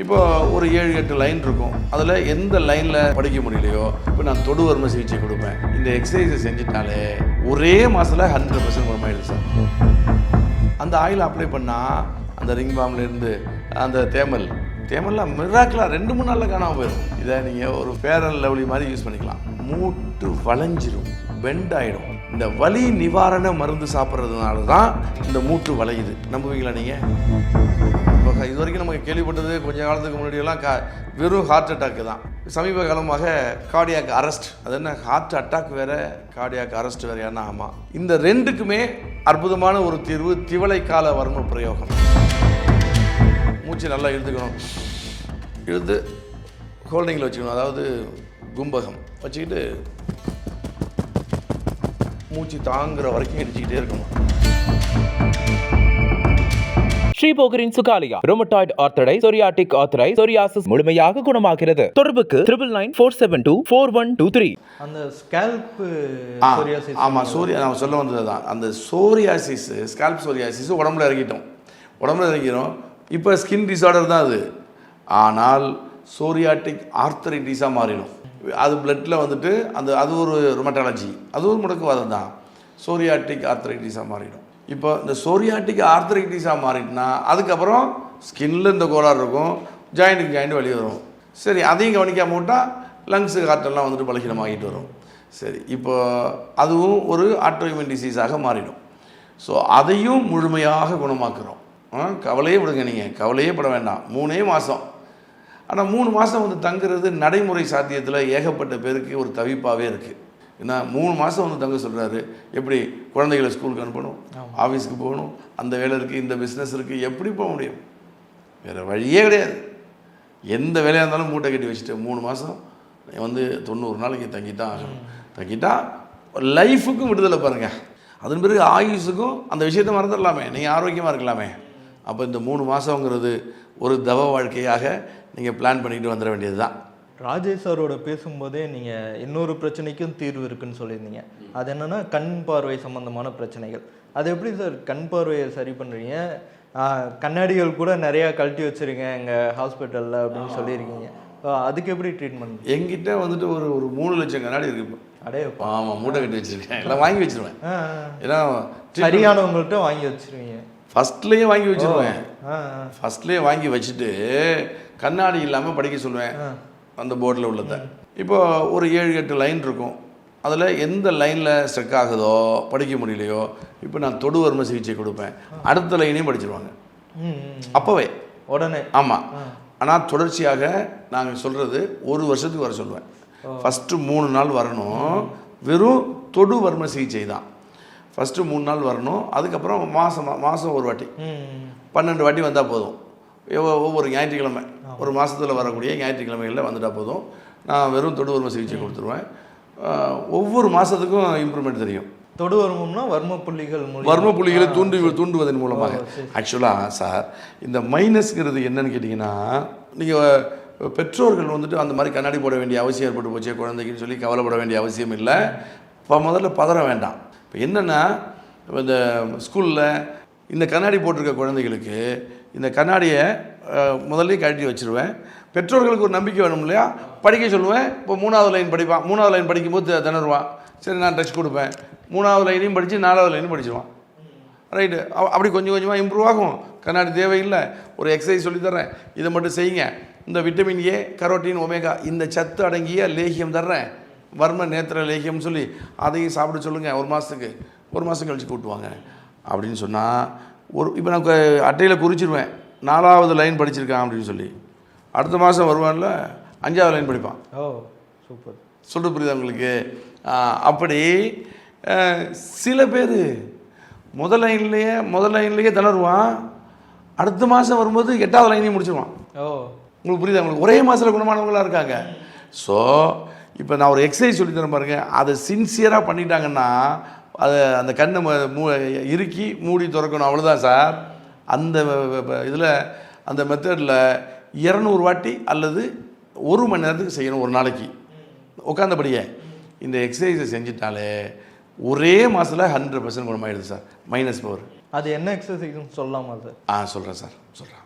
இப்போ ஒரு ஏழு எட்டு லைன் இருக்கும். அதில் எந்த லைனில் படிக்க முடியலையோ இப்போ நான் தொடுவர்ம சிகிச்சை கொடுப்பேன். இந்த எக்ஸசைஸை செஞ்சிட்டாலே ஒரே மாதத்தில் ஹண்ட்ரட் பர்சன்ட் குணமாயிடுது சார். அந்த ஆயில் அப்ளை பண்ணால் அந்த ரிங் பாம்லேருந்து அந்த தேமல் தேமல்லாம் மிராக்கலாக ரெண்டு மூணு நாளில் காணாமல் போயிடும். இதை நீங்கள் ஒரு ஃபேர் அண்ட் லவ்லி மாதிரி யூஸ் பண்ணிக்கலாம். மூட்டு வளைஞ்சிரும் பெண்ட் ஆகிடும் இந்த வலி நிவாரண மருந்து சாப்பிட்றதுனால தான் இந்த மூட்டு வளையுது. நம்புவீங்களா நீங்கள் இப்போ இது வரைக்கும் நமக்கு கேள்விப்பட்டது கொஞ்ச காலத்துக்கு முன்னாடியெல்லாம் கா வெறும் ஹார்ட் அட்டாக்கு தான். சமீப காலமாக கார்டியாக் அரெஸ்ட் அது என்ன? ஹார்ட் அட்டாக் வேறு கார்டியாக் அரெஸ்ட் வேற என்ன ஆமாம் இந்த ரெண்டுக்குமே அற்புதமான ஒரு தீர்வு திவளை கால வர்ம பிரயோகம். மூச்சு நல்லா இழுத்துக்கணும். இழுத்து ஹோல்டிங்கில் வச்சுக்கணும். அதாவது கும்பகம். வச்சுக்கிட்டு மூச்சு தாங்குற வரைக்கும் இடிச்சுக்கிட்டே இருக்கணும். ஸ்ரீபோகரின் சுகாலியா ரோமட்டாய்டு ஆர்த்தடை சொரியாட்டிக் ஆர்த்தரை சொரியாசிஸ் முழுமையாக குணமாகிறது. தொடர்புக்கு triple nine four seven two four one two three அந்த ஸ்கேல்ப் ஆமாம் சூரிய நான் சொல்ல வந்தது தான் அந்த சோரியாசிஸ் ஸ்கால்ப் சோரியாசிஸ் உடம்புல இறங்கிட்டோம். உடம்புல இறங்கிடும் இப்போ ஸ்கின் டிசார்டர் தான் அது. ஆனால் சோரியாட்டிக் ஆர்த்தரைட்டிஸாக மாறிடும். அது பிளட்டில் வந்துட்டு அந்த அது ஒரு ரொமட்டாலஜி அது ஒரு முடக்குவாதம் தான். சோரியாட்டிக் ஆர்த்தரைட்டிஸாக மாறிடும். இப்போ இந்த சோரியாட்டிக் ஆர்த்தரைட்டிஸாக மாறிட்டுனா அதுக்கப்புறம் ஸ்கின்ல இந்த கோளாறு இருக்கும் ஜாயிண்ட்டுக்கு ஜாயிண்ட் வெளியே வரும். சரி அதையும் கவனிக்காம விட்டால் லங்ஸு காற்றெல்லாம் வந்துட்டு பலகீனமாகிட்டு வரும். சரி இப்போ அதுவும் ஒரு ஆட்டோஇம்யூன் டிசீஸாக மாறிடும். ஸோ அதையும் முழுமையாக குணமாக்குறோம். ஆ, கவலையே விடுங்க நீங்கள் கவலையே பட வேண்டாம். மூணே மாதம் ஆனால் மூணு மாதம் வந்து தங்குறது நடைமுறை சாத்தியத்தில் ஏகப்பட்ட பேருக்கு ஒரு தவிப்பாகவே இருக்குது ஏன்னா மூணு மாதம் வந்து தங்க சொல்கிறாரு எப்படி குழந்தைகளை ஸ்கூலுக்கு அனுப்பணும்? ஆஃபீஸ்க்கு போகணும். அந்த வேலை இருக்குது இந்த பிஸ்னஸ் இருக்குது எப்படி போக முடியும்? வேறு வழியே கிடையாது. எந்த வேலையாக இருந்தாலும் மூட்டை கட்டி வச்சுட்டு மூணு மாதம் வந்து தொண்ணூறு நாளைக்கு தங்கித்தான் ஆகணும். தங்கிட்டா லைஃபுக்கும் விடுதலை பாருங்கள் அதன் பிறகு ஆயுஸுக்கும் அந்த விஷயத்தை மறந்துடலாமே. நீங்கள் ஆரோக்கியமாக இருக்கலாமே. அப்போ இந்த மூணு மாதங்கிறது ஒரு தவ வாழ்க்கையாக நீங்கள் பிளான் பண்ணிக்கிட்டு வந்துட வேண்டியது தான் ராஜேஷ் சாரோட பேசும்போதே நீங்கள் இன்னொரு பிரச்சனைக்கும் தீர்வு இருக்குன்னு சொல்லியிருந்தீங்க. அது என்னன்னா கண் பார்வை சம்பந்தமான பிரச்சனைகள். அது எப்படி சார் கண் பார்வையை சரி பண்ணுறீங்க கண்ணாடிகள் கூட நிறையா கழட்டி வச்சிருங்க எங்கள் ஹாஸ்பிட்டலில் அப்படின்னு சொல்லியிருக்கீங்க. அதுக்கு எப்படி ட்ரீட்மெண்ட் என்கிட்ட வந்துட்டு ஒரு ஒரு மூணு லட்சம் கண்ணாடி இருக்கு இப்போ. அடே ஆமாம் மூட்டை கட்டி வச்சுருக்கேன். எல்லாம் வாங்கி வச்சிருவேன். ஏன்னா சரியானவங்கள்ட்ட வாங்கி வச்சிருவீங்க. ஃபஸ்ட்லேயே வாங்கி வச்சிருவேன். ஆ ஃபஸ்ட்லேயே வாங்கி வச்சுட்டு கண்ணாடி இல்லாமல் படிக்க சொல்லுவேன் அந்த போர்டில் உள்ளதை. இப்போ ஒரு ஏழு எட்டு லைன் இருக்கும். அதில் எந்த லைனில் ஸ்ட்ரக் ஆகுதோ படிக்க முடியலையோ இப்போ நான் தொடுவர்ம சிகிச்சை கொடுப்பேன். அடுத்த லைனையும் படிச்சிருவாங்க. அப்போவே. உடனே. ஆமாம் ஆனால் தொடர்ச்சியாக நாங்கள் சொல்கிறது ஒரு வருஷத்துக்கு வர சொல்லுவேன். ஃபஸ்ட்டு மூணு நாள் வரணும். வெறும் தொடு வர்ம சிகிச்சை தான். ஃபஸ்ட்டு மூணு நாள் வரணும். அதுக்கப்புறம் மாதம் மாதம் ஒரு வாட்டி. பன்னெண்டு வாட்டி வந்தால் போதும். ஒவ்வொ- ஒவ்வொரு ஞாயிற்றுக்கிழமை. ஒரு மாதத்தில் வரக்கூடிய ஞாயிற்றுக்கிழமைகளில் வந்துட்டால் போதும். நான் வெறும் தொடு வர்ம சிகிச்சை கொடுத்துருவேன். ஒவ்வொரு மாதத்துக்கும் இம்ப்ரூவ்மெண்ட் தெரியும். தொடு வருமம்னா வர்ம புள்ளிகள். வர்ம புள்ளிகளை தூண்டி தூண்டுவதன் மூலமாக. ஆக்சுவலாக சார் இந்த மைனஸ்ங்கிறது என்னன்னு கேட்டிங்கன்னா நீங்கள் பெற்றோர்கள் வந்துட்டு அந்த மாதிரி கண்ணாடி போட வேண்டிய அவசியம் ஏற்பட்டு போச்சே குழந்தைக்குன்னு சொல்லி கவலைப்பட வேண்டிய அவசியம் இல்லை. இப்போ முதல்ல பதற வேண்டாம். இப்போ என்னென்னா இந்த ஸ்கூலில் இந்த கண்ணாடி போட்டிருக்க குழந்தைகளுக்கு இந்த கண்ணாடியை முதல்லே கழட்டி வச்சுருவேன். பெற்றோர்களுக்கு ஒரு நம்பிக்கை வேணும் இல்லையா? படிக்க சொல்லுவேன். இப்போ மூணாவது லைன் படிப்பான். மூணாவது லைன் படிக்கும்போது திணறுவான். சரி நான் டச் கொடுப்பேன். மூணாவது லைனையும் படித்து நாலாவது லைனும் படிச்சிருவான். ரைட்டு அப்படி கொஞ்சம் கொஞ்சமாக இம்ப்ரூவ் ஆகும். கண்ணாடி தேவையில்லை. ஒரு எக்ஸசைஸ் சொல்லித்தரேன் இதை மட்டும் செய்யுங்க. இந்த விட்டமின் ஏ கரோட்டின் ஒமேகா இந்த சத்து அடங்கிய லேகியம் தர்றேன். வர்ம நேத்திர லேகியம்னு சொல்லி அதையும் சாப்பிட சொல்லுங்கள் ஒரு மாதத்துக்கு ஒரு மாதம் கழிச்சு கூட்டுவாங்க அப்படின்னு சொன்னால் ஒரு இப்போ நான் அட்டையில் குறிச்சிருவேன். நாலாவது லைன் படிச்சிருக்கான் அப்படின்னு சொல்லி. அடுத்த மாதம் வருவான்ல அஞ்சாவது லைன் படிப்பான். Oh super. சொல்கிறது புரியுதா உங்களுக்கு? அப்படி சில பேர் முதல் லைன்லேயே முதல் லைன்லேயே திணறுவான். அடுத்த மாதம் வரும்போது எட்டாவது லைனையும் முடிச்சிருவான். ஓ. உங்களுக்கு புரியுதா உங்களுக்கு? ஒரே மாதத்தில் குணமானவங்களாம் இருக்காங்க. ஸோ இப்போ நான் ஒரு எக்ஸசைஸ் சொல்லி தரேன் பாருங்க. அதை சின்சியராக பண்ணிட்டாங்கன்னா அதை அந்த கண்ணை ம- இறுக்கி மூடி திறக்கணும். அவ்வளோதான் சார். அந்த இதில் அந்த மெத்தடில் இரநூறு வாட்டி அல்லது ஒரு மணி நேரத்துக்கு செய்யணும் ஒரு நாளைக்கு. உட்காந்தபடியே இந்த எக்ஸசைஸை செஞ்சிட்டாலே ஒரே மாதத்தில் ஹண்ட்ரட் பர்சன்ட் குணமாயிடுது சார். மைனஸ் பவர் அது என்ன எக்ஸசைஸ்னு சொல்லலாமா சார் ஆ சொல்கிறேன் சார். சொல்கிறேன்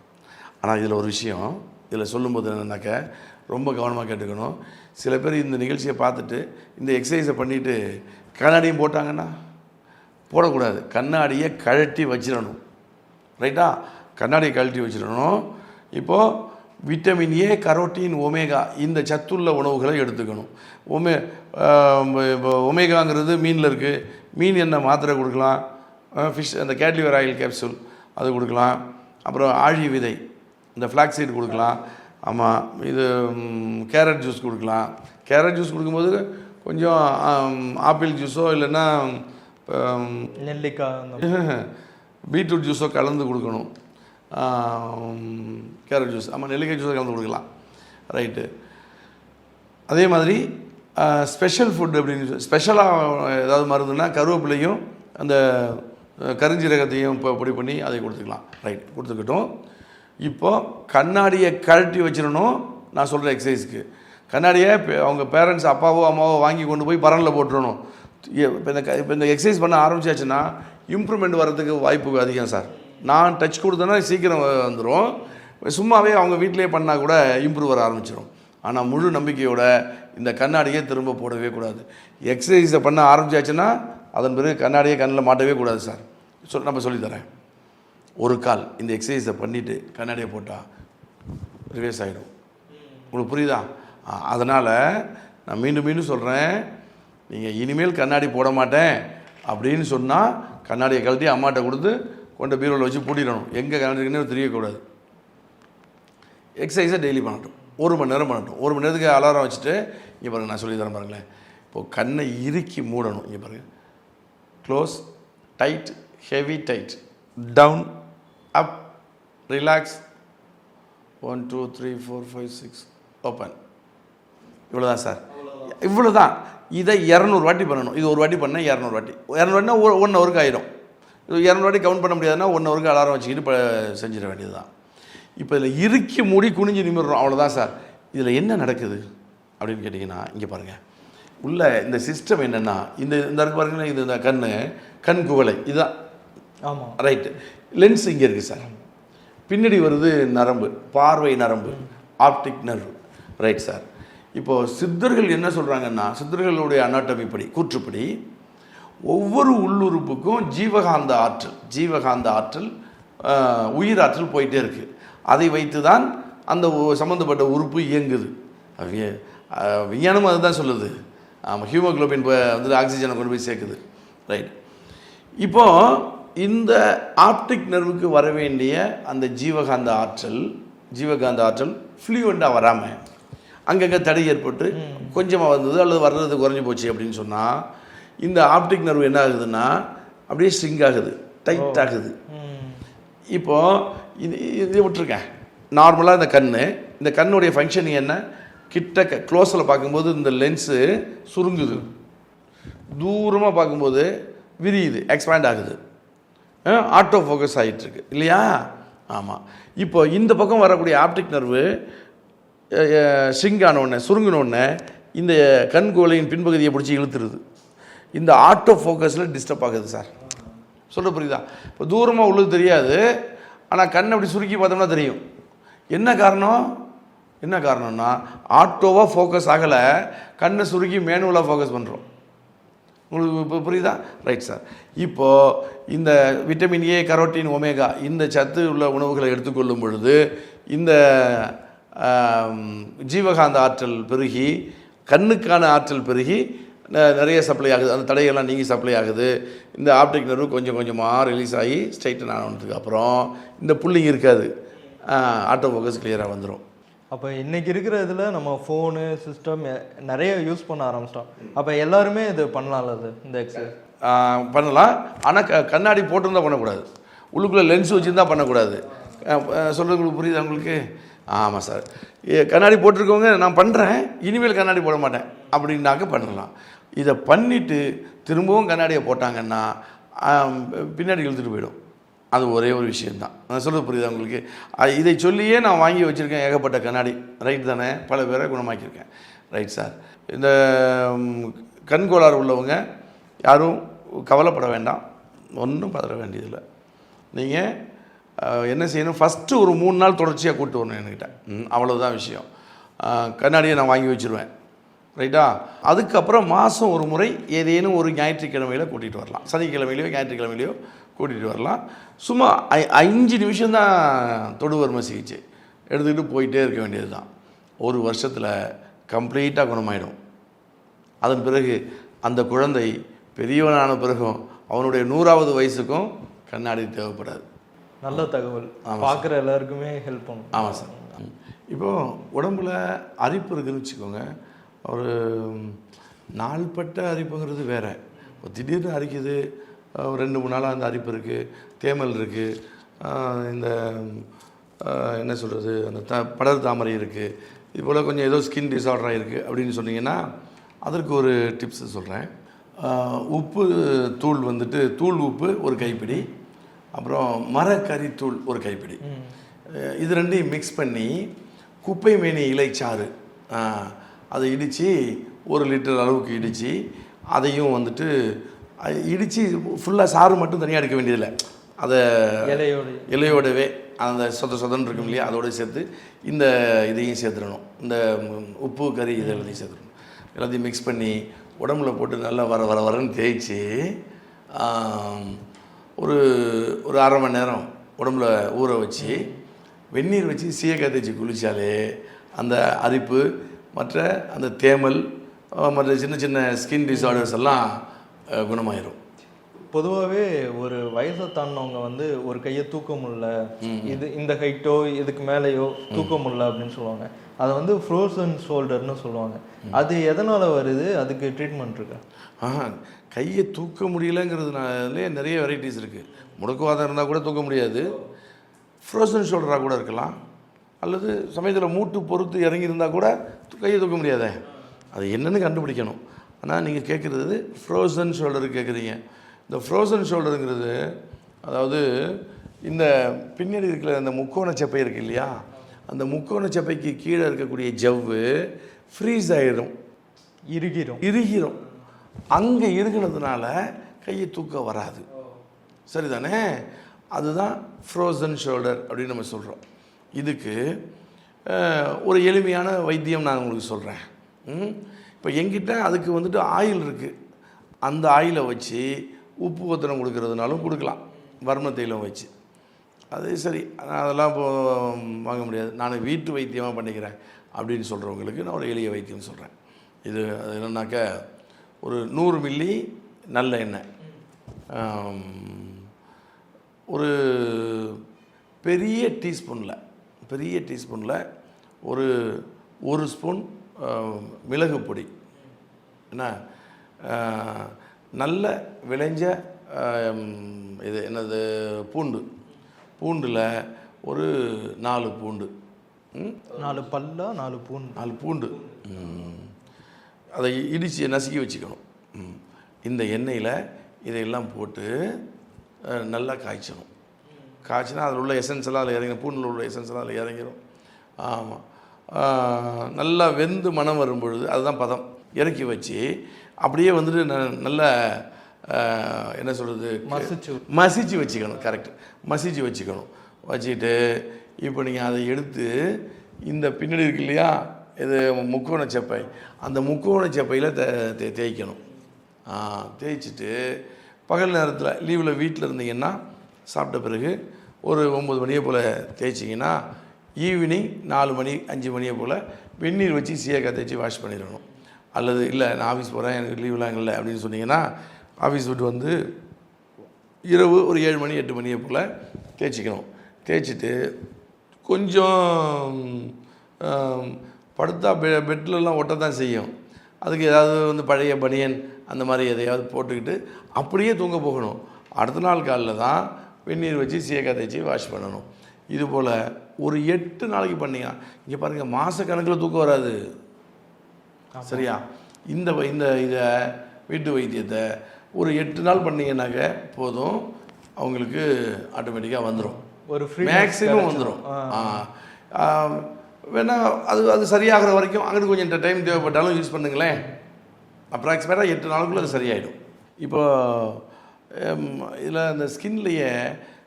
ஆனால் இதில் ஒரு விஷயம். இதில் சொல்லும்போது என்னன்னாக்க ரொம்ப கவனமாக கேட்டுக்கணும். சில பேர் இந்த நிகழ்ச்சியை பார்த்துட்டு இந்த எக்ஸசைஸை பண்ணிவிட்டு கண்ணாடியும் போட்டாங்கன்னா போடக்கூடாது. கண்ணாடியை கழட்டி வச்சிடணும். ரைட்டா கண்ணாடியை கழட்டி வச்சிடணும். இப்போது விட்டமின் ஏ கரோட்டின் ஒமேகா இந்த சத்துள்ள உணவுகளை எடுத்துக்கணும். ஒமே இப்போ ஒமேகாங்கிறது மீனில் இருக்குது மீன் என்ன மாத்திரை கொடுக்கலாம்? ஃபிஷ் அந்த கேட்லிவர் ஆயில் கேப்சூல் அது கொடுக்கலாம். அப்புறம் ஆழி விதை இந்த ஃப்ளாக் சீட் கொடுக்கலாம். ஆமாம் இது கேரட் ஜூஸ் கொடுக்கலாம். கேரட் ஜூஸ் கொடுக்கும்போது கொஞ்சம் ஆப்பிள் ஜூஸோ இல்லைன்னா நெல்லிக்காய் பீட்ரூட் ஜூஸோ கலந்து கொடுக்கணும். கேரட் ஜூஸ் ஆமாம் நெல்லிக்காய் ஜூஸோ கலந்து கொடுக்கலாம். ரைட்டு. அதே மாதிரி ஸ்பெஷல் ஃபுட் அப்படின்னு ஸ்பெஷலாக ஏதாவது மருந்துன்னா கருவேப்பிலையும் அந்த கருஞ்சீரகத்தையும் இப்போ பொடி பண்ணி அதை கொடுத்துக்கலாம். ரைட் கொடுத்துக்கிட்டோம். இப்போ கண்ணாடியை கழட்டி வச்சிடணும். நான் சொல்கிற எக்ஸசைஸ்க்கு கண்ணாடியை பே- அவங்க பேரண்ட்ஸ் அப்பாவோ அம்மாவோ வாங்கி கொண்டு போய் பரனில் போட்டுருணும் இப்போ இந்த இப்போ இந்த எக்ஸசைஸ் பண்ண ஆரம்பிச்சாச்சுன்னா இம்ப்ரூவ்மெண்ட் வரதுக்கு வாய்ப்பு அதிகம் சார். நான் டச் கொடுத்தேன்னா சீக்கிரம் வந்துடும் சும்மாவே அவங்க வீட்டிலேயே பண்ணால் கூட இம்ப்ரூவ் வர ஆரம்பிச்சிடும் ஆனால் முழு நம்பிக்கையோட இந்த கண்ணாடியை திரும்ப போடவே கூடாது. எக்ஸசைஸை பண்ண ஆரம்பிச்சாச்சுன்னா அதன் பிறகு கண்ணாடியை கண்ணில் மாட்டவே கூடாது சார். சொல் நம்ம சொல்லித்தரேன் ஒரு கால் இந்த எக்ஸசைஸை பண்ணிவிட்டு கண்ணாடியை போட்டால் ரிவேஸ் ஆகிடும் உங்களுக்கு புரியுதா? அதனால் நான் மீண்டும் மீண்டும் சொல்கிறேன் நீங்கள் இனிமேல் கண்ணாடி போட மாட்டேன் அப்படின்னு சொன்னால் கண்ணாடியை கழட்டி அம்மாட்ட கொடுத்து கொண்டு பீரோவில் வச்சு பூட்டிடணும். எங்கே கண்ணாடி இருக்குன்னு தெரியக்கூடாது. எக்ஸசைஸை டெய்லி பண்ணட்டும். ஒரு மணி நேரம் பண்ணட்டும். ஒரு மணி நேரத்துக்கு அலாரம் வச்சுட்டு இங்கே பாருங்கள் நான் சொல்லி தரேன் பாருங்களேன். இப்போது கண்ணை இறுக்கி மூடணும். இங்கே பாருங்கள் close tight heavy tight down up relax one two three four five six open இவ்வளோதான் சார். இவ்வளோ தான் இதை இரநூறு வாட்டி பண்ணணும். இது ஒரு வாட்டி பண்ணால் இரநூறு வாட்டி. இரநூறு வாட்டினா ஒன் ஹவருக்கு ஆயிடும் இது இரநூறு வாட்டி கவுண்ட் பண்ண முடியாதுன்னா ஒன் ஹவருக்கு அலாரம் வச்சுக்கிட்டு இப்போ செஞ்சிட வேண்டியது தான் இப்போ இதில் இறுக்கி மூடி குனிஞ்சு நிமிடுறோம் அவ்வளோதான் சார். இதில் என்ன நடக்குது அப்படின்னு கேட்டிங்கன்னா இங்கே பாருங்கள் உள்ள இந்த சிஸ்டம் என்னென்னா இந்த இந்த இருக்கு பாருங்களேன் இது இந்த கண் கண் குவளை. இதுதான். ஆமாம் ரைட்டு லென்ஸ் இங்கே இருக்குது சார். பின்னாடி வருது நரம்பு. பார்வை நரம்பு. ஆப்டிக் நர்வ் ரைட் சார் இப்போது சித்தர்கள் என்ன சொல்கிறாங்கன்னா சித்தர்களுடைய அனாட்டமி படி கூற்றுப்படி ஒவ்வொரு உள்ளுறுப்புக்கும் ஜீவகாந்த ஆற்றல் ஜீவகாந்த ஆற்றல் உயிராற்றல் போயிட்டே இருக்குது அதை வைத்து தான் அந்த சம்மந்தப்பட்ட உறுப்பு இயங்குது. அது விஞ்ஞானமும் அதுதான் சொல்லுது. ஆமாம் ஹியூமோக்ளோபின் வந்து ஆக்சிஜனை கொண்டு போய் சேர்க்குது. ரைட். இப்போது இந்த ஆப்டிக் நர்வுக்கு வர வேண்டிய அந்த ஜீவகாந்த ஆற்றல் ஜீவகாந்த ஆற்றல் ஃப்ளூவெண்ட்டாக வராமல் அங்கங்கே தடை ஏற்பட்டு கொஞ்சமாக வந்தது அல்லது வர்றது குறைஞ்சி போச்சு அப்படின்னு சொன்னால் இந்த ஆப்டிக் நர்வு என்ன ஆகுதுன்னா அப்படியே ஸ்ட்ரிங் ஆகுது டைட் ஆகுது. ம். இப்போ இது இது விட்டுருக்கேன். நார்மலாக இந்த கண் இந்த கண்ணுடைய ஃபங்க்ஷன் என்ன? கிட்ட க்ளோஸில் பார்க்கும்போது இந்த லென்ஸு சுருங்குது. தூரமாக பார்க்கும்போது விரியுது எக்ஸ்பேண்ட் ஆகுது. ஆட்டோ ஃபோக்கஸ் ஆகிட்டுருக்கு இல்லையா? ஆமாம் இப்போ இந்த பக்கம் வரக்கூடிய ஆப்டிக் நர்வு ஷ்ரிங்க் சுருங்கின சுருங்கினோடனே இந்த கண்கோலையின் பின்பகுதியை பிடிச்சி இழுத்துருது. இந்த ஆட்டோ ஃபோக்கஸில் டிஸ்டர்ப் ஆகுது சார். சொல்ல புரியுதா? இப்போ தூரமாக உள்ளது தெரியாது ஆனால் கண் அப்படி சுருக்கி பார்த்தோம்னா தெரியும். என்ன காரணம்? என்ன காரணம்னா ஆட்டோவாக ஃபோக்கஸ் ஆகலை கண்ணை சுருக்கி மேனுவலாக ஃபோக்கஸ் பண்ணுறோம் உங்களுக்கு இப்போ புரியுதா? ரைட் சார் இப்போது இந்த விட்டமின் ஏ கரோட்டின் ஒமேகா இந்த சத்து உள்ள உணவுகளை எடுத்துக்கொள்ளும் பொழுது இந்த ஜீவகாந்த ஆற்றல் பெருகி கண்ணுக்கான ஆற்றல் பெருகி நிறைய சப்ளை ஆகுது. அந்த தடையெல்லாம் நீங்கி சப்ளை ஆகுது. இந்த ஆப்டிக் நர்வு கொஞ்சம் கொஞ்சமாக ரிலீஸ் ஆகி ஸ்ட்ரைட்டன் ஆனதுக்கு அப்புறம் இந்த புள்ளிங்க இருக்காது. ஆட்டோ ஃபோக்கஸ் கிளியராக வந்துடும் அப்போ இன்னைக்கு இருக்கிற இதில் நம்ம ஃபோனு சிஸ்டம் நிறைய யூஸ் பண்ண ஆரம்பிச்சிட்டோம். அப்போ எல்லாருமே இது பண்ணலாம்ல அது இந்த எக்ஸசைஸ் பண்ணலாம். ஆனால் க கண்ணாடி போட்டிருந்தா பண்ணக்கூடாது. உள்ளுக்குள்ளே லென்ஸ் வச்சுருந்தா பண்ணக்கூடாது. சொல்கிறது உங்களுக்கு புரியுதா உங்களுக்கு? ஆமாம் சார். ஏ, கண்ணாடி போட்டிருக்கவங்க நான் பண்ணுறேன் இனிமேல் கண்ணாடி போட மாட்டேன். அப்படின்னாக்க பண்ணலாம். இதை பண்ணிவிட்டு திரும்பவும் கண்ணாடியை போட்டாங்கன்னா பின்னாடி இழுத்துட்டு போயிடும். அது ஒரே ஒரு விஷயந்தான் நான் சொல்கிறது புரியுதா உங்களுக்கு? இதை சொல்லியே நான் வாங்கி வச்சுருக்கேன் ஏகப்பட்ட கண்ணாடி. ரைட் தானே? பல பேரை குணமாக்கியிருக்கேன். ரைட் சார் இந்த கண் கோளாறு உள்ளவங்க யாரும் கவலைப்பட வேண்டாம். ஒன்றும் பதற வேண்டியதில்லை. நீங்கள் என்ன செய்யணும்? ஃபஸ்ட்டு ஒரு மூணு நாள் தொடர்ச்சியாக கூப்பிட்டு வரணும் என்கிட்ட. அவ்வளோதான் விஷயம். கண்ணாடியை நான் வாங்கி வச்சுருவேன். ரைட்டா? அதுக்கப்புறம் மாதம் ஒரு முறை ஏதேனும் ஒரு ஞாயிற்றுக்கிழமையில் கூட்டிகிட்டு வரலாம். சனிக்கிழமையிலையோ ஞாயிற்றுக்கிழமையிலையோ கூட்டிகிட்டு வரலாம். சும்மா ஐ அஞ்சு நிமிஷம் தான் தொடுவர்ம சிகிச்சை. எடுத்துக்கிட்டு போயிட்டே இருக்க வேண்டியது தான் ஒரு வருஷத்தில் கம்ப்ளீட்டாக குணமாயிடும். அதன் பிறகு அந்த குழந்தை பெரியவனான பிறகும் அவனுடைய நூறாவது வயசுக்கும் கண்ணாடி தேவைப்படாது. நல்ல தகவல். பார்க்குற எல்லாருக்குமே ஹெல்ப் பண்ணும். ஆமாம் சார். இப்போது உடம்புல அரிப்பு இருக்குதுன்னு வச்சுக்கோங்க. ஒரு நாள்பட்ட அரிப்புங்கிறது வேற. இப்போ திடீர்னு அரிக்குது. ஒரு ரெண்டு மூணு நாளாக அந்த அரிப்பு இருக்குது தேமல் இருக்குது இந்த என்ன சொல்கிறது அந்த த படர் தாமரை இருக்குது இது போல் கொஞ்சம் ஏதோ ஸ்கின் டிசார்டராக இருக்குது அப்படின்னு சொன்னீங்கன்னா அதற்கு ஒரு டிப்ஸ் சொல்கிறேன் உப்பு தூள் வந்துட்டு தூள் உப்பு ஒரு கைப்பிடி. அப்புறம் மரக்கறித்தூள் ஒரு கைப்பிடி. இது ரெண்டையும் மிக்ஸ் பண்ணி குப்பை மேனி இலைச்சாறு அதை இடித்து ஒரு லிட்டர் அளவுக்கு இடித்து அதையும் வந்துட்டு இடித்து ஃபுல்லாக சாறு மட்டும் தனியாக எடுக்க வேண்டியதில்லை. அதை இலையோடு இலையோடவே அந்த சொத சொதன்னு இருக்கும் இல்லையா அதோட சேர்த்து இந்த இதையும் சேர்த்துடணும். இந்த உப்பு கறி இது எல்லாத்தையும் சேர்த்துடணும். எல்லாத்தையும் மிக்ஸ் பண்ணி உடம்புல போட்டு நல்லா வர வர வரன்னு தேய்ச்சி ஒரு ஒரு அரை மணி நேரம் உடம்புல ஊற வச்சு வெந்நீர் வச்சு சீயக்காய் தேய்ச்சி குளித்தாலே அந்த அரிப்பு மற்ற அந்த தேமல் மற்ற சின்ன சின்ன ஸ்கின் டிசார்டர்ஸ் எல்லாம் குணமாயிரும். பொதுவாகவே ஒரு வயசை தாண்டினவங்க வந்து ஒரு கையை தூக்க முடியல. இது இந்த ஹைட்டோ இதுக்கு மேலேயோ தூக்க முடியல அப்படின்னு சொல்லுவாங்க. அதை வந்து ஃப்ரோசன் ஷோல்டர்னு சொல்லுவாங்க. அது எதனால வருது? அதுக்கு ட்ரீட்மெண்ட் இருக்கா? ஆஹா கையை தூக்க முடியலங்கிறதுனாலே நிறைய வெரைட்டிஸ் இருக்குது முடக்குவாதம் இருந்தால் கூட தூக்க முடியாது. ஃப்ரோசன் ஷோல்டராக கூட இருக்கலாம். அல்லது சமயத்தில் மூட்டு பொறுத்து இறங்கி இருந்தால் கூட கையை தூக்க முடியாதே. அது என்னன்னு கண்டுபிடிக்கணும். ஆனால் நீங்கள் கேட்குறது ஃப்ரோசன் ஷோல்டர் கேட்குறீங்க இந்த ஃப்ரோசன் ஷோல்டருங்கிறது அதாவது இந்த பின்னாடி இருக்கிற அந்த முக்கோண சப்பை இருக்கு இல்லையா? அந்த முக்கோண சப்பைக்கு கீழே இருக்கக்கூடிய ஜவ்வு ஃப்ரீஸ் ஆகிடும் இறுகிரும். இறுகிரும். அங்கே இறுகினதுனால கையை தூக்க வராது. சரிதானே? அதுதான் ஃப்ரோசன் ஷோல்டர் அப்படின்னு நம்ம சொல்கிறோம் இதுக்கு ஒரு எளிமையான வைத்தியம் நான் உங்களுக்கு சொல்கிறேன் இப்போ எங்கிட்ட அதுக்கு வந்துட்டு ஆயில் இருக்குது அந்த ஆயிலை வச்சு உப்பு ஒத்தனம் கொடுக்கறதுனாலும் கொடுக்கலாம். வர்ம தைலம் வச்சு. அது சரி ஆனால் அதெல்லாம் வாங்க முடியாது. நான் வீட்டு வைத்தியமாக பண்ணிக்கிறேன் அப்படின்னு சொல்கிறவங்களுக்கு நான் ஒரு எளிய வைத்தியம் சொல்கிறேன் இது அது என்னன்னாக்க ஒரு நூறு மில்லி நல்ல எண்ணெய். ஒரு பெரிய டீஸ்பூனில் பெரிய டீஸ்பூனில் ஒரு ஒரு ஸ்பூன் மிளகு பொடி. என்ன? நல்ல விளைஞ்ச இது என்னது? பூண்டு. பூண்டில் ஒரு நாலு பூண்டு? நாலு பல்லா நாலு பூன் நாலு பூண்டு. அதை இடித்து நசுக்கி வச்சுக்கணும். ம். இந்த எண்ணெயில் இதையெல்லாம் போட்டு நல்லா காய்ச்சணும். காய்ச்சினா அதில் உள்ள எசன்ஸ் எல்லாம் அதில் இறங்கிடும் பூண்டில் உள்ள எசன்ஸ் எல்லாம் அதில் இறங்கிடும் ஆமாம் நல்லா வெந்து மனம் வரும்பொழுது அதுதான் பதம். இறக்கி வச்சு அப்படியே வந்துட்டு ந- நல்ல என்ன சொல்கிறது மசிச்சு மசிச்சு வச்சுக்கணும் கரெக்ட் மசிச்சு வச்சுக்கணும். வச்சுக்கிட்டு இப்போ நீங்கள் அதை எடுத்து இந்த பின்னாடி இருக்கு இல்லையா இது முக்கோண சப்பை அந்த முக்கோண சப்பையில் தே தேய்க்கணும். தேய்ச்சிட்டு பகல் நேரத்தில் லீவில் வீட்டில் இருந்தீங்கன்னா சாப்பிட்ட பிறகு ஒரு ஒம்பது மணியை போல் தேய்ச்சிங்கன்னா ஈவினிங் நாலு மணி அஞ்சு மணியை போல் வெந்நீர் வச்சு சீயக்காய் தேய்ச்சி வாஷ் பண்ணிடணும். அல்லது இல்லை நான் ஆஃபீஸ் போகிறேன் எனக்கு லீவ்லாம் இல்லை அப்படின்னு சொன்னீங்கன்னா ஆஃபீஸ் விட்டு வந்து இரவு ஒரு ஏழு மணி எட்டு மணியை போல் தேய்ச்சிக்கணும். தேய்ச்சிட்டு கொஞ்சம் படுத்தா பெ பெட்லலாம் ஒட்ட தான் செய்யும். அதுக்கு ஏதாவது வந்து பழைய பனியன் அந்த மாதிரி எதையாவது போட்டுக்கிட்டு அப்படியே தூங்க போகணும். அடுத்த நாள் காலையில் தான் வெந்நீர் வச்சு சீயக்காய் தேய்ச்சி வாஷ் பண்ணணும். இது போல் ஒரு எட்டு நாளைக்கு பண்ணீங்க இங்கே பாருங்கள் மாதக்கணக்கில் தூக்கம் வராது. சரியா? இந்த இந்த இதை வீட்டு வைத்தியத்தை ஒரு எட்டு நாள் பண்ணீங்கன்னாக்க போதும் அவங்களுக்கு ஆட்டோமேட்டிக்காக வந்துடும் ஒரு ஃப்ரீ மேக்ஸிமம் வந்துடும் வேணா அது அது சரியாகிற வரைக்கும் அங்கிட்டு கொஞ்சம் டைம் தேவைப்பட்டாலும் யூஸ் பண்ணுங்களேன். அப்ராக்சிமேட்டாக எட்டு நாளுக்குள்ள அது சரியாயிடும். இப்போ இதில் இந்த ஸ்கின்லேயே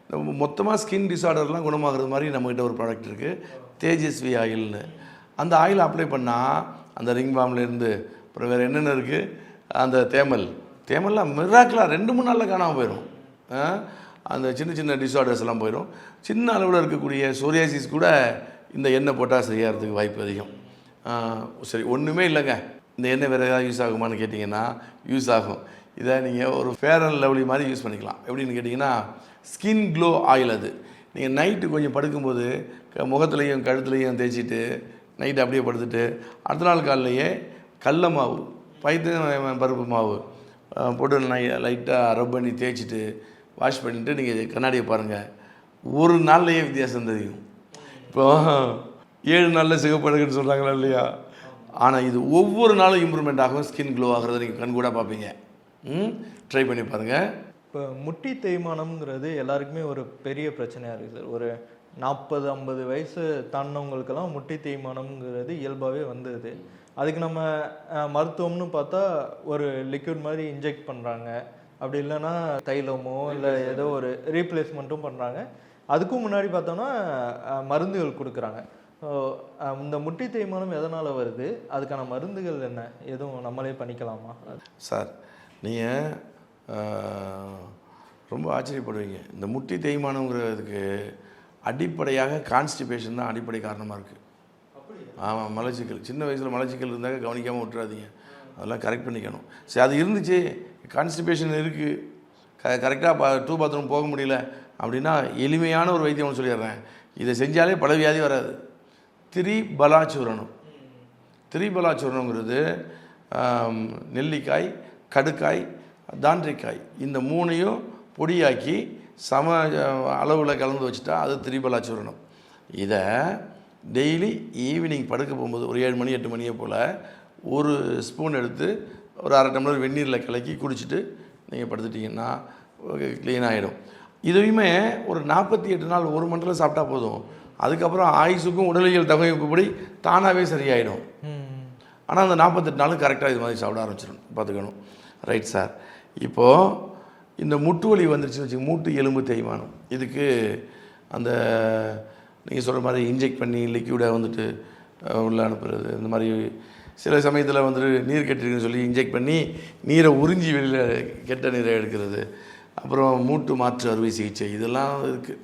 இந்த மொத்தமாக ஸ்கின் டிசார்டர்லாம் குணமாகிறது மாதிரி நம்மக்கிட்ட ஒரு ப்ராடக்ட் இருக்குது தேஜஸ்வி ஆயில்னு. அந்த ஆயில் அப்ளை பண்ணால் அந்த ரிங் பாம்லேருந்து அப்புறம் வேறு என்னென்ன இருக்குது அந்த தேமல். தேமெல்லாம் மிராக்கலாக ரெண்டு மூணு நாளில் காணாமல் போயிடும் அந்த சின்ன சின்ன டிஸார்டர்ஸ் எல்லாம் போயிடும் சின்ன அளவில் இருக்கக்கூடிய சோரியாசிஸ் கூட இந்த எண்ணெய் போட்டால் சரியாகிறதுக்கு வாய்ப்பு அதிகம். சரி ஒன்றுமே இல்லைங்க. இந்த எண்ணெய் வேறு ஏதாவது யூஸ் ஆகுமான்னு கேட்டிங்கன்னா யூஸ் ஆகும். இதை நீங்கள் ஒரு ஃபேர் அண்ட் லவ்லி மாதிரி யூஸ் பண்ணிக்கலாம். எப்படின்னு கேட்டிங்கன்னா ஸ்கின் க்ளோ ஆயில் அது. நீங்கள் நைட்டு கொஞ்சம் படுக்கும்போது க- முகத்துலேயும் கழுத்துலேயும் தேய்ச்சிட்டு நைட்டு அப்படியே படுத்துட்டு அடுத்த நாள் காலையிலேயே கடல மாவு பைத்தம் பருப்பு மாவு போட்டு நை லைட்டாக ரப் பண்ணி தேய்ச்சிட்டு வாஷ் பண்ணிவிட்டு நீங்கள் கண்ணாடியை பாருங்கள் ஒரு நாள்லையே வித்தியாசம் தெரியும். இப்போ ஏழு நாளில் சிகப்படுக்குன்னு சொல்கிறாங்களா இல்லையா? ஆனால் இது ஒவ்வொரு நாளும் இம்ப்ரூவ்மெண்ட் ஆகும். ஸ்கின் க்ளோ ஆகிறத நீங்கள் கண் கூட பார்ப்பீங்க. ம்? ட்ரை பண்ணி பாருங்கள் இப்போ முட்டி தேய்மானம்ங்கிறது எல்லாருக்குமே ஒரு பெரிய பிரச்சனையாக இருக்குது சார். ஒரு நாற்பது ஐம்பது வயசு தாண்டினவங்களுக்கெல்லாம் முட்டி தேய்மானம்ங்கிறது இயல்பாகவே வந்துடுது அதுக்கு நம்ம மருத்துவம்னு பார்த்தா ஒரு லிக்விட் மாதிரி இன்ஜெக்ட் பண்ணுறாங்க அப்படி இல்லைன்னா தைலமோ இல்லை ஏதோ ஒரு ரீப்ளேஸ்மெண்ட்டும் பண்ணுறாங்க அதுக்கும் முன்னாடி பார்த்தோம்னா அஹ், மருந்துகள் கொடுக்குறாங்க. ஸோ இந்த முட்டி தேய்மானம் எதனால் வருது? அதுக்கான மருந்துகள் என்ன? எதுவும் நம்மளே பண்ணிக்கலாமா? சார் நீங்கள் ரொம்ப ஆச்சரியப்படுவீங்க. இந்த முட்டி தேய்மானங்கிறதுக்கு அடிப்படையாக கான்ஸ்டிபேஷன் தான் அடிப்படை காரணமாக இருக்குது ஆமாம் மலச்சிக்கல். சின்ன வயசில் மலச்சிக்கல் இருந்தாக்க கவனிக்காமல் விட்டுறாதீங்க. அதெல்லாம் கரெக்ட் பண்ணிக்கணும். சரி அது இருந்துச்சு. கான்ஸ்டிபேஷன் இருக்குது க கரெக்டாக டூ பாத்ரூம் போக முடியல அப்படின்னா எளிமையான ஒரு வைத்தியம் ஒன்று சொல்லிடுறேன். இதை செஞ்சாலே பல வியாதி வராது. திரிபலாச்சூரணம். திரிபலாச்சூரணங்கிறது நெல்லிக்காய் கடுக்காய் தாண்டிக்காய் இந்த மூணையும் பொடியாக்கி சம அளவில் கலந்து வச்சுட்டா அது திரிபலாச்சூரணம். இதை டெய்லி ஈவினிங் படுக்க போகும்போது ஒரு ஏழு மணி எட்டு மணியை போல் ஒரு ஸ்பூன் எடுத்து ஒரு அரை டம்ளர் வெந்நீரில் கலக்கி குடிச்சிட்டு நீங்கள் படுத்துட்டிங்கன்னா க்ளீன் ஆகிடும் இதுவுமே ஒரு நாற்பத்தி எட்டு நாள் ஒரு மண்டலம் சாப்பிட்டா போதும். அதுக்கப்புறம் ஆயுசுக்கும் உடலியல் தகவமைப்புப்படி தானாகவே சரியாயிடும். ஆனால் அந்த நாற்பத்தெட்டு நாளும் கரெக்டாக இது மாதிரி சாப்பிட ஆரம்பிச்சிடணும். பார்த்துக்கணும். ரைட் சார் இப்போது இந்த முட்டு வலி வந்துருச்சுன்னு வச்சு மூட்டு எலும்பு தேய்மானம். இதுக்கு அந்த நீங்கள் சொல்கிற மாதிரி இன்ஜெக்ட் பண்ணி லிக்யூடாக வந்துட்டு உள்ளே அனுப்புறது. இந்த மாதிரி சில சமயத்தில் வந்துட்டு நீர் கெட்டிருக்குன்னு சொல்லி இன்ஜெக்ட் பண்ணி நீரை உறிஞ்சி வெளியில் கெட்ட நீரை எடுக்கிறது. அப்புறம் மூட்டு மாற்று அறுவை சிகிச்சை இதெல்லாம் இருக்குது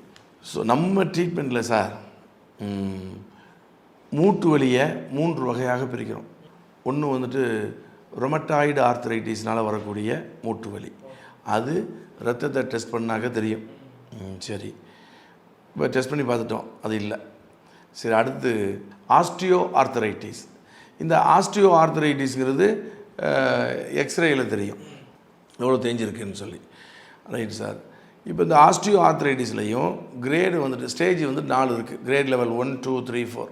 ஸோ நம்ம ட்ரீட்மெண்ட்டில் சார் மூட்டு வலியை மூன்று வகையாக பிரிக்கிறோம். ஒன்று வந்துட்டு ரொமட்டாய்டு ஆர்த்தரைட்டிஸ்னால் வரக்கூடிய மூட்டு வலி. அது ரத்தத்தை டெஸ்ட் பண்ணாக்க தெரியும். சரி. இப்போ டெஸ்ட் பண்ணி பார்த்துட்டோம். அது இல்லை. சரி அடுத்து ஆஸ்டியோ ஆர்த்தரைட்டிஸ் இந்த ஆஸ்டியோ ஆர்த்தரைட்டிஸ்ங்கிறது எக்ஸ்ரேயில் தெரியும். எவ்வளோ தேஞ்சிருக்குன்னு சொல்லி. ரைட் சார் இப்போ இந்த ஆஸ்டியோ ஆர்த்தரைட்டிஸ்லையும் கிரேடு வந்துட்டு ஸ்டேஜ் வந்து நாலு இருக்குது grade level one two three four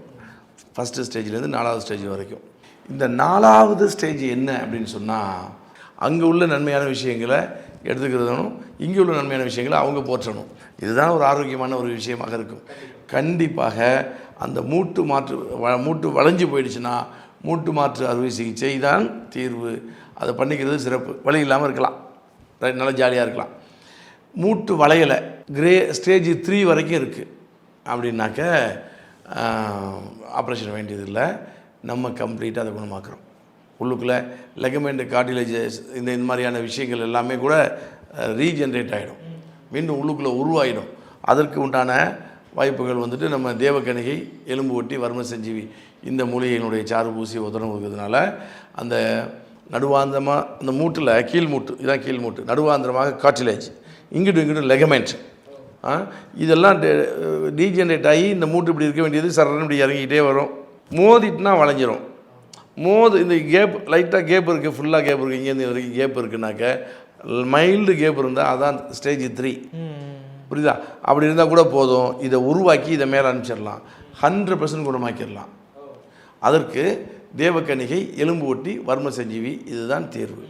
first ஸ்டேஜ்லேருந்து நாலாவது ஸ்டேஜ் வரைக்கும். இந்த நாலாவது ஸ்டேஜ் என்ன அப்படின்னு சொன்னால் அங்கே உள்ள நன்மையான விஷயங்களை எடுத்துக்கிறதும் இங்கே உள்ள நன்மையான விஷயங்களை அவங்க போற்றணும். இதுதான் ஒரு ஆரோக்கியமான ஒரு விஷயமாக இருக்கும். கண்டிப்பாக அந்த மூட்டு மாற்று வ- மூட்டு வளைஞ்சு போயிடுச்சுன்னா மூட்டு மாற்று அறுவை சிகிச்சை தான் தீர்வு. அதை பண்ணிக்கிறது சிறப்பு. வலி இல்லாமல் இருக்கலாம். ரைட் நல்லா ஜாலியாக இருக்கலாம். மூட்டு வளையலை கிரே ஸ்டேஜ் த்ரீ வரைக்கும் இருக்குது அப்படின்னாக்க ஆப்ரேஷன் வேண்டியதில்லை. நம்ம கம்ப்ளீட்டாக அதை குணமாக்குறோம். உள்ளுக்குள்ளே லெகமெண்ட் கார்டிலேஜஸ் இந்த இந்த மாதிரியான விஷயங்கள் எல்லாமே கூட ரீஜென்ரேட் ஆகிடும் மீண்டும் உள்ளுக்குள்ளே உருவாயிடும். அதற்கு உண்டான வாய்ப்புகள் வந்துட்டு நம்ம தேவக்கணிகை எலும்பு ஒட்டி வர்ம சஞ்சீவி இந்த மூலிகையினுடைய சாறு பூசி உதரம் கொடுக்கறதுனால அந்த நடுவாந்திரமாக அந்த மூட்டில் கீழ் மூட்டு இதான் கீழ் மூட்டு நடுவாந்திரமாக காட்டிலேஜ் இங்கிட்டு இங்கிட்டு லெகமெண்ட் இதெல்லாம் டீஜென்ரேட் ஆகி இந்த மூட்டு இப்படி இருக்க வேண்டியது சரணம் இப்படி இறங்கிக்கிட்டே வரும். மோதிட்டுனா வளைஞ்சிரும். மோது இந்த கேப் லைட்டாக கேப் இருக்குது ஃபுல்லாக கேப் இருக்குது இங்கேருந்து வரைக்கும் கேப் இருக்குனாக்க மைல்டு கேப் இருந்தால் அதான் ஸ்டேஜ் த்ரீ புரியுதா? அப்படி இருந்தால் கூட போதும். இதை உருவாக்கி இதை மேலே அனுப்பிச்சிடலாம். ஹண்ட்ரட் பர்சன்ட் குணமாக்கிடலாம். அதற்கு தேவக்கணிகை எலும்பு ஒட்டி வர்ம சஞ்சீவி இதுதான் தேர்வு.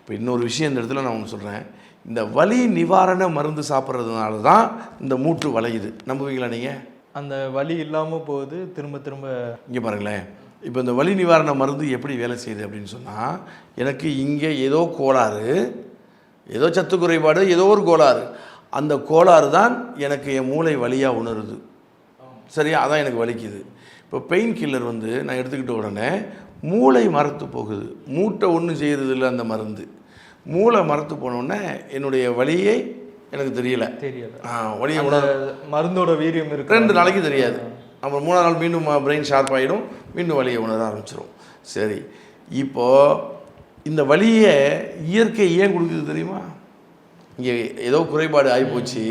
இப்போ இன்னொரு விஷயம் இந்த இடத்துல நான் ஒன்று சொல்கிறேன் இந்த வலி நிவாரண மருந்து சாப்பிட்றதுனால தான் இந்த மூட்டு வளையுது. நம்புவீங்களா நீங்கள் அந்த வலி இல்லாமல் போகுது திரும்ப திரும்ப இங்கே பாருங்களேன். இப்போ இந்த வலி நிவாரண மருந்து எப்படி வேலை செய்யுது அப்படின்னு சொன்னால் எனக்கு இங்கே ஏதோ கோளாறு ஏதோ சத்து குறைபாடு ஏதோ ஒரு கோளாறு. அந்த கோளாறு தான் எனக்கு என் மூளை வழியாக உணருது. சரியா? அதான் எனக்கு வலிக்குது. இப்போ பெயின் கில்லர் வந்து நான் எடுத்துக்கிட்ட உடனே மூளை மரத்து போகுது. மூட்டை ஒன்றும் செய்கிறது இல்லை அந்த மருந்து. மூளை மரத்து போனோடனே என்னுடைய வலியை எனக்கு தெரியல. தெரியல. ஆ, வலியை அந்த உணர மருந்தோட வீரியம் இருக்கு ரெண்டு நாளைக்கு தெரியாது. அப்புறம் மூணாவது நாள் மீண்டும் பிரெயின் ஷார்ப் ஆகிடும் மீண்டும் வலியை உணர ஆரம்பிச்சிடும் சரி இப்போ இந்த வலியை இயற்கை ஏன் கொடுக்குது தெரியுமா? இங்கே ஏதோ குறைபாடு ஆகிப்போச்சு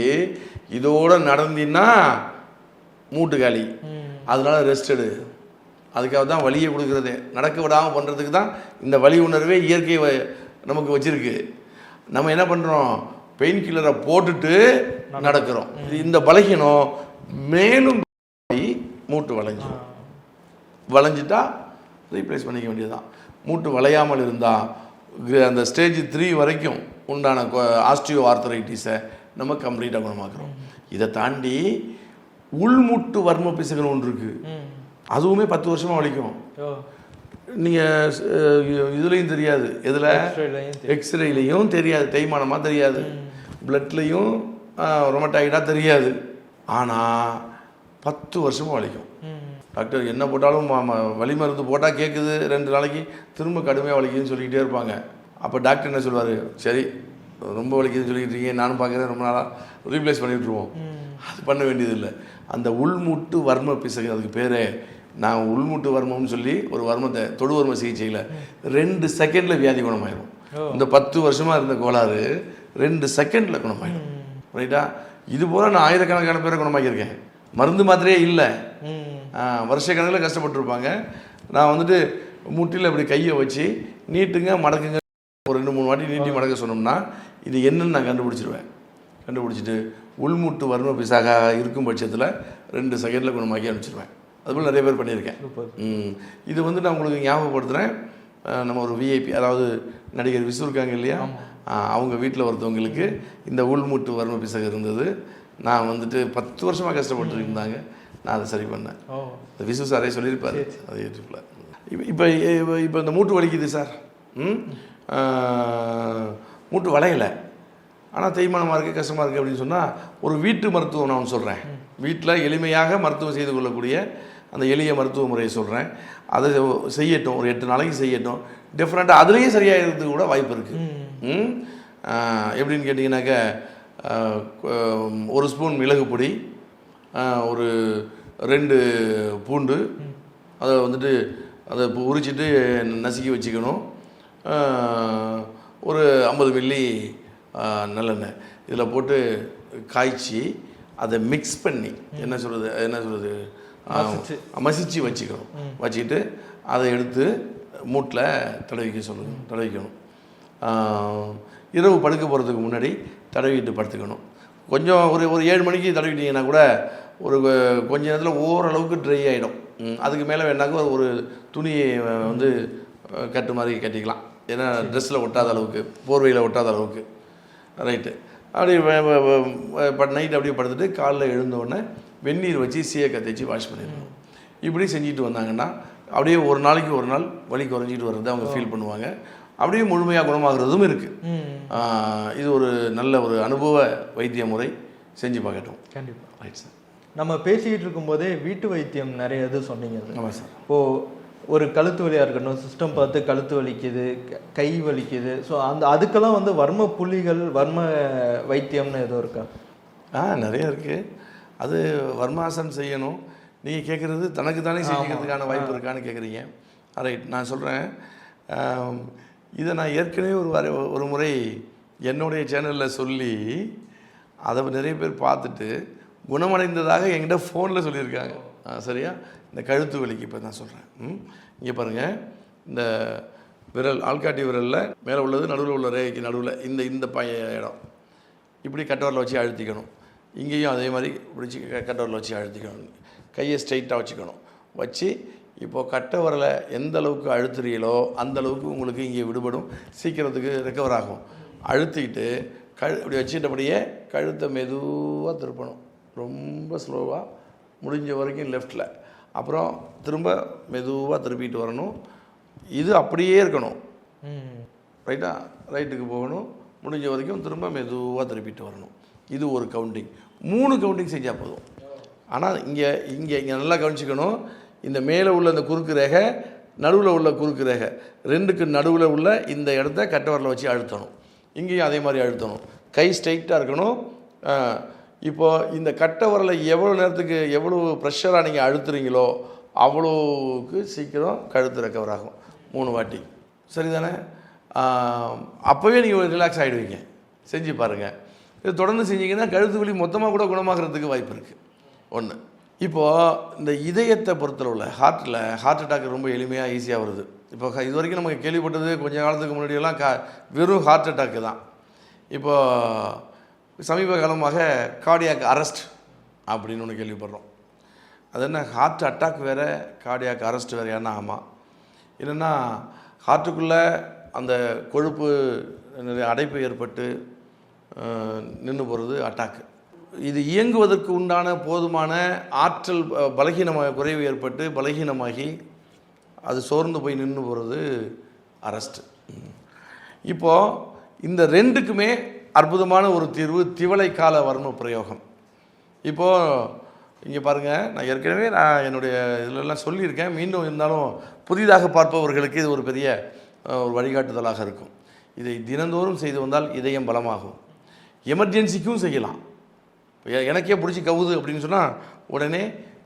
இதோட நடந்தீன்னா மூட்டு காலி. அதனால ரெஸ்ட் எடு. அதுக்காக தான் வலியை கொடுக்குறதே. நடக்க விடாமல் பண்ணுறதுக்கு தான் இந்த வலி உணர்வே இயற்கை வ- நமக்கு வச்சிருக்கு. நம்ம என்ன பண்ணுறோம் பெயின் கில்லரை போட்டுட்டு நடக்கிறோம். இந்த பலகீனம் மேலும் மூட்டு வளைஞ்சிரும். வளைஞ்சிட்டா ரீப்ளேஸ் பண்ணிக்க வேண்டியதுதான். மூட்டு வளையாமல் இருந்தால் அந்த ஸ்டேஜ் த்ரீ வரைக்கும் உண்டான ஆஸ்டியோ ஆர்த்தரைட்டிஸை நம்ம கம்ப்ளீட்டாக குணமாக்குறோம். இதை தாண்டி உள்முட்டு வர்ம பிசகன் ஒன்று இருக்குது. அதுவுமே பத்து வருஷமாக வலிக்கும். நீங்கள் இதுலேயும் தெரியாது. எதில். எக்ஸ்ரேலையும் தெரியாது. தேய்மானமாக தெரியாது. பிளட்லேயும் ரொமட்டாய்டாக தெரியாது. ஆனால் பத்து வருஷமாக வலிக்கும். டாக்டர் என்ன போட்டாலும் வலி மருந்து போட்டால் கேட்குது ரெண்டு நாளைக்கு திரும்ப கடுமையாக வலிக்குதுன்னு சொல்லிக்கிட்டே இருப்பாங்க. அப்போ டாக்டர் என்ன சொல்வார்? சரி ரொம்ப வலிக்குதுன்னு சொல்லிட்டு இருக்கீங்க நானும் பார்க்குறேன் ரொம்ப நாளாக ரீப்ளேஸ் பண்ணி விட்ருவோம் அது பண்ண வேண்டியதில்லை. அந்த உள்முட்டு வர்ம பிசகு அதுக்கு பேரே நான் உள்முட்டு வர்மம்னு சொல்லி ஒரு வர்மத்தை தொடு வர்ம சிகிச்சையில் ரெண்டு செகண்டில் வியாதி குணமாயிரும். இந்த பத்து வருஷமாக இருந்த கோளாறு ரெண்டு செகண்டில் குணமாயிடும் ரைட்டா இது போல நான் ஆயிரக்கணக்கான பேரை குணமாக்கியிருக்கேன். மருந்து மாத்திரையே இல்லை. ம். வருஷ கணக்கில் கஷ்டப்பட்டிருப்பாங்க. நான் வந்துட்டு முட்டியில் இப்படி கையை வச்சு நீட்டுங்க மடக்குங்க ஒரு ரெண்டு மூணு வாட்டி நீட்டி மடக்க சொன்னோம்னா இது என்னன்னு நான் கண்டுபிடிச்சிருவேன். கண்டுபிடிச்சிட்டு உள்முட்டு வர்ம பிசாக இருக்கும் பட்சத்தில் ரெண்டு செகண்டில் குணமாக்கி அனுப்பிச்சிருவேன். அதுபோல் நிறைய பேர் பண்ணியிருக்கேன். இது வந்து நான் உங்களுக்கு ஞாபகப்படுத்துகிறேன் நம்ம ஒரு விஐபி அதாவது நடிகர் விசு இருக்காங்க இல்லையா? அவங்க வீட்டில் ஒருத்தவங்களுக்கு இந்த உள்முட்டு வர்ம பிசகு இருந்தது. நான் வந்துட்டு பத்து வருஷமாக கஷ்டப்பட்டு இருந்தாங்க. நான் அதை சரி பண்ணேன். ஓ. இந்த விசு சாரே சொல்லியிருப்பாரு. அது யூடியூப்பில் இப்போ இப்போ இப்போ இந்த மூட்டு வலிக்குது சார். ம்? மூட்டு வளையலை. ஆனால் தேய்மானமாக இருக்குது கஷ்டமாக இருக்குது அப்படின்னு சொன்னால் ஒரு வீட்டு மருத்துவம் நான் சொல்கிறேன் வீட்டில் எளிமையாக மருத்துவம் செய்து கொள்ளக்கூடிய அந்த எளிய மருத்துவ முறையை சொல்கிறேன் அதை செய்யட்டும் ஒரு எட்டு நாளைக்கு செய்யட்டும். டிஃப்ரெண்ட்டாக அதுலேயும் சரியாகிறதுக்கு கூட வாய்ப்பு இருக்குது எப்படின்னு கேட்டிங்கனாக்க ஒரு ஸ்பூன் மிளகு பொடி ஒரு ரெண்டு பூண்டு அதை வந்துட்டு அதை உரிச்சிட்டு நசுக்கி வச்சுக்கணும். ஒரு ஐம்பது மில்லி நல்லெண்ணெய். இதில் போட்டு காய்ச்சி அதை மிக்ஸ் பண்ணி என்ன சொல்கிறது என்ன சொல்கிறது மசிச்சு. வச்சுக்கணும். வச்சுக்கிட்டு அதை எடுத்து மூட்டில் தடவிக்க சொல்லணும் தடவிக்கணும். இரவு படுக்க போகிறதுக்கு முன்னாடி தடவிட்டு படுத்துக்கணும். கொஞ்சம் ஒரு ஒரு ஏழு மணிக்கு தடவிட்டீங்கன்னா கூட ஒரு கொஞ்ச நேரத்தில் ஓரளவுக்கு ட்ரை ஆகிடும் அதுக்கு மேலே வேணாக்க ஒரு துணியை வந்து கட்டு மாதிரி கட்டிக்கலாம். ஏன்னா ட்ரெஸ்ஸில் ஒட்டாத அளவுக்கு போர்வையில் ஒட்டாத அளவுக்கு. ரைட்டு அப்படியே நைட் அப்படியே படுத்துட்டு காலைல எழுந்த உடனே வெந்நீர் வச்சு சீயக்காய் தேய்ச்சி வாஷ் பண்ணிடணும். இப்படி செஞ்சுட்டு வந்தாங்கன்னா அப்படியே ஒரு நாளைக்கு ஒரு நாள் வலி குறைஞ்சிட்டு வர்றதை அவங்க ஃபீல் பண்ணுவாங்க. அப்படியே முழுமையாக குணமாகிறதும் இருக்குது இது ஒரு நல்ல ஒரு அனுபவ வைத்திய முறை செஞ்சு பார்க்கட்டும். கண்டிப்பா. ரைட் சார் நம்ம பேசிக்கிட்டு இருக்கும்போதே வீட்டு வைத்தியம் நிறைய இது சொன்னீங்க சார். ஆமாம் சார். இப்போ ஒரு கழுத்து வலியாக இருக்கட்டும் சிஸ்டம் பார்த்து கழுத்து வலிக்குது க- வலிக்குது. ஸோ அந்த அதுக்கெல்லாம் வந்து வர்ம புள்ளிகள் வர்ம வைத்தியம்னு எதுவும் இருக்கா? ஆ நிறைய இருக்குது அது வர்மாசன் செய்யணும். நீங்கள் கேட்குறது தனக்கு தானே செஞ்சுக்கிறதுக்கான வாய்ப்பு இருக்கான்னு கேட்குறீங்க ரைட் நான் சொல்கிறேன் இதை நான் ஏற்கனவே ஒரு வரை ஒரு முறை என்னுடைய சேனலில் சொல்லி அதை நிறைய பேர் பார்த்துட்டு குணமடைந்ததாக என்கிட்ட ஃபோனில் சொல்லியிருக்காங்க. ஆ, சரியா? இந்த கழுத்து வலிக்கு இப்போ நான் சொல்கிறேன் இங்கே பாருங்கள் இந்த விரல் ஆள்காட்டி விரலில் மேலே உள்ளது நடுவில் உள்ள ரேகைக்கு நடுவில் இந்த இந்த பய இடம். இப்படி கட்டவரில் வச்சு அழுத்திக்கணும். இங்கேயும் அதே மாதிரி பிடிச்சி கட்டவரில் வச்சு அழுத்திக்கணும். கையை ஸ்ட்ரைட்டாக வச்சுக்கணும். வச்சு இப்போது கட்டவரில் எந்த அளவுக்கு அழுத்துறீங்களோ அந்த அளவுக்கு உங்களுக்கு இங்கே விடுபடும். சீக்கிரத்துக்கு ரெக்கவர் ஆகும். அழுத்திக்கிட்டு கழு இப்படி வச்சுட்டபடியே கழுத்தை மெதுவாக திருப்பணும். ரொம்ப ஸ்லோவாக முடிஞ்ச வரைக்கும் லெஃப்டில் அப்புறம் திரும்ப மெதுவாக திருப்பிட்டு வரணும். இது அப்படியே இருக்கணும். ரைட்டா ரைட்டுக்கு போகணும். முடிஞ்ச வரைக்கும் திரும்ப மெதுவாக திருப்பிட்டு வரணும். இது ஒரு கவுண்டிங் மூணு கவுண்டிங் செஞ்சால் போதும். ஆனால் இங்கே இங்கே இங்கே நல்லா கவனிச்சுக்கணும். இந்த மேலே உள்ள இந்த குறுக்கு ரேகை நடுவில் உள்ள குறுக்கு ரேகை. ரெண்டுக்கு நடுவில் உள்ள இந்த இடத்த கட்டவரில் வச்சு அழுத்தணும். இங்கேயும் அதே மாதிரி அழுத்தணும். கை ஸ்ட்ரைட்டாக இருக்கணும். இப்போது இப்போ இந்த வரலை எவ்வளோ நேரத்துக்கு எவ்வளோ ப்ரெஷராக நீங்கள் அழுத்துறீங்களோ அவ்வளோவுக்கு சீக்கிரம் கழுத்து ரெக்கவர் ஆகும் மூணு வாட்டி. சரிதானே? அப்போவே நீங்கள் ரிலாக்ஸ் ஆகிடுவீங்க செஞ்சு பாருங்கள் இது தொடர்ந்து செஞ்சீங்கன்னா கழுத்து வலி மொத்தமாக கூட குணமாகிறதுக்கு வாய்ப்பு இருக்குது ஒன்று இப்போது இந்த இதயத்தை பொறுத்தளவில் ஹார்ட்டில் ஹார்ட் அட்டாக் ரொம்ப எளிமையாக ஈஸியாக வருது. இப்போ இது வரைக்கும் நமக்கு கேள்விப்பட்டது கொஞ்சம் காலத்துக்கு முன்னாடியெல்லாம் கா வெறும் ஹார்ட் அட்டாக்கு தான். இப்போது சமீப காலமாக கார்டியாக் அரெஸ்ட் அப்படின்னு ஒன்று கேள்விப்படுறோம். அது என்ன ஹார்ட் அட்டாக் வேறு கார்டியாக் அரெஸ்ட் வேறையானா ஆமாம் இல்லைன்னா ஹார்ட்டுக்குள்ளே அந்த கொழுப்பு அடைப்பு ஏற்பட்டு நின்று போகிறது அட்டாக்கு இது இயங்குவதற்கு உண்டான போதுமான ஆற்றல் பலகீனமாக குறைவு ஏற்பட்டு பலகீனமாகி அது சோர்ந்து போய் நின்று போகிறது அரெஸ்ட் இப்போது இந்த ரெண்டுக்குமே அற்புதமான ஒரு தீர்வு திவளை கால வர்ம பிரயோகம். இப்போது இங்கே பாருங்கள் நான் ஏற்கனவே நான் என்னுடைய இதிலெல்லாம் சொல்லியிருக்கேன். மீண்டும் இருந்தாலும் புதிதாக பார்ப்பவர்களுக்கு இது ஒரு பெரிய ஒரு வழிகாட்டுதலாக இருக்கும். இதை தினந்தோறும் செய்து வந்தால் இதயம் பலமாகும். எமர்ஜென்சிக்கும் செய்யலாம். எனக்கே பிடிச்சி கவுது அப்படின்னு சொன்னால் உடனே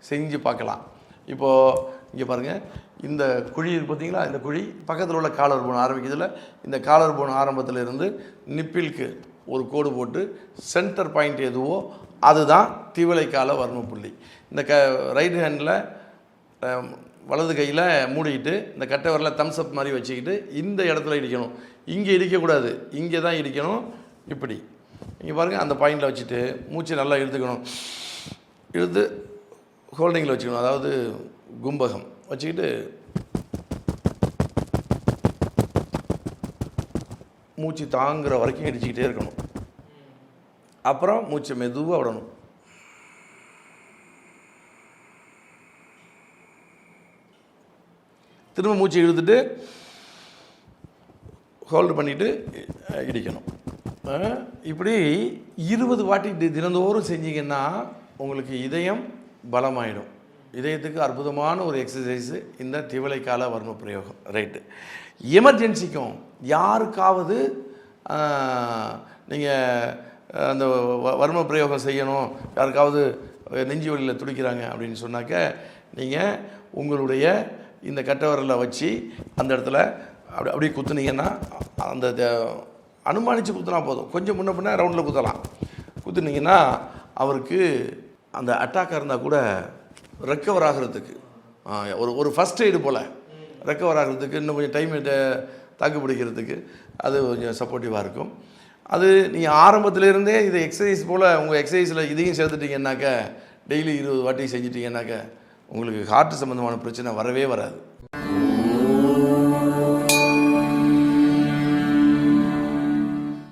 செஞ்சு பார்க்கலாம். இப்போது இங்கே பாருங்கள் இந்த குழி இருக்கு பார்த்தீங்களா இந்த குழி பக்கத்தில் உள்ள காலர் போன் ஆரம்பிக்கிறதுல இந்த காலர் போன் ஆரம்பத்தில் இருந்து நிப்பிலுக்கு ஒரு கோடு போட்டு சென்டர் பாயிண்ட் எதுவோ அதுதான் திவலைக்கால வர்ம புள்ளி இந்த க ரைட் ஹேண்டில் வலது கையில் மூடிக்கிட்டு இந்த கட்டை வரல மாதிரி வச்சுக்கிட்டு இந்த இடத்துல இடிக்கணும். இங்கே இடிக்கக்கூடாது. இங்கே தான் இடிக்கணும். இப்படி. இங்கே பாருங்கள் அந்த பாயிண்டில் வச்சுட்டு மூச்சு நல்லா இழுத்துக்கணும். இழுத்து ஹோல்டிங்கில் வச்சுக்கணும். அதாவது கும்பகம். வச்சுக்கிட்டு மூச்சு தாங்குற வரைக்கும் இடிச்சுக்கிட்டே இருக்கணும். அப்புறம் மூச்சை மெதுவாக விடணும். திரும்ப மூச்சு இழுத்துட்டு ஹோல்டு பண்ணிவிட்டு இடிக்கணும். இப்படி இருபது வாட்டி தினந்தோறும் செஞ்சீங்கன்னா உங்களுக்கு இதயம் பலமாயிடும். இதயத்துக்கு அற்புதமான ஒரு எக்ஸசைஸு இந்த திவலைக்கால வர்ம பிரயோகம். ரைட்டு எமர்ஜென்சிக்கும் யாருக்காவது நீங்கள் அந்த வ- வர்ம பிரயோகம் செய்யணும். யாருக்காவது நெஞ்சு வலியில் துடிக்கிறாங்க அப்படின்னு சொன்னாக்க நீங்கள் உங்களுடைய இந்த கட்டவரலை வச்சு அந்த இடத்துல அப்படி அப்படியே குத்துனீங்கன்னா அந்த த- அனுமானித்து குத்துனா போதும். கொஞ்சம் முன்ன பின்ன ரவுண்டில் குத்தலாம். குத்துனீங்கன்னா அவருக்கு அந்த அட்டாக்காக இருந்தால் கூட ரெக்கவர் ஆகிறதுக்கு ஒரு ஒரு ஃபஸ்ட் எய்டு போல் ரெக்கவர் ஆகிறதுக்கு இன்னும் கொஞ்சம் டைம் தாக்கு பிடிக்கிறதுக்கு அது கொஞ்சம் சப்போர்ட்டிவாக இருக்கும். அது நீங்கள் ஆரம்பத்திலேருந்தே இதை எக்ஸசைஸ் போல் உங்கள் எக்ஸசைஸில் இதையும் சேர்த்துட்டிங்கன்னாக்க டெய்லி இருபது வாட்டி செஞ்சிட்டிங்கன்னாக்க உங்களுக்கு ஹார்ட் சம்மந்தமான பிரச்சனை வரவே வராது.